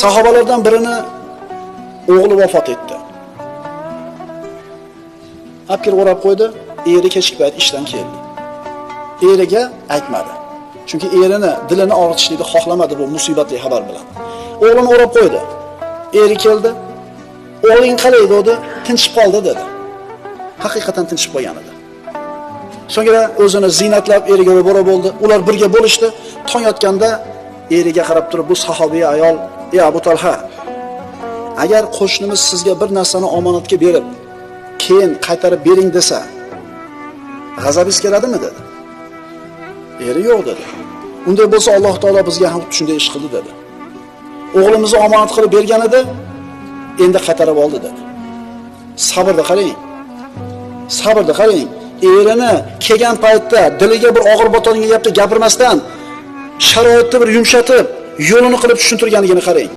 Sahobalardan birini o'g'li vafot etdi. Olib kelib o'rab qo'ydi, eri kechki payt ishdan keldi. Eriga aytmadi. Chunki erini dilini og'ritishlikni xohlamadi bu musibatli xabar bilan. O'g'lini o'rab qo'ydi. Eri keldi. O'g'ling qalay dedi, tinchib qoldi dedi. Haqiqatan tinchib qolgan edi. So'ngra o'zini ziynatlab eriga ro'baro bo'ldi. Ular birga bo'lishdi. Tong yotganda eriga qarab turib bu sahobiy ayol, "Ey Abu Talha, agar qo'shnimiz sizga bir narsani omonatga berib, keyin qaytarib bering desa, g'azabingiz keladimi?" dedi. Eri yo'q dedi. Unday bo'lsa Alloh taolo bizga ham shunday ish qildi dedi. O'g'limizni omonat qilib bergan edi, endi qaytarib oldi dedi. Sabrni qarang. Sabrni qarang. Erini kelgan paytda diliga bir og'ir botadigan gapni gapirmasdan sharoitni bir yumshatib, yo'lini qilib tushuntirganligini qarang.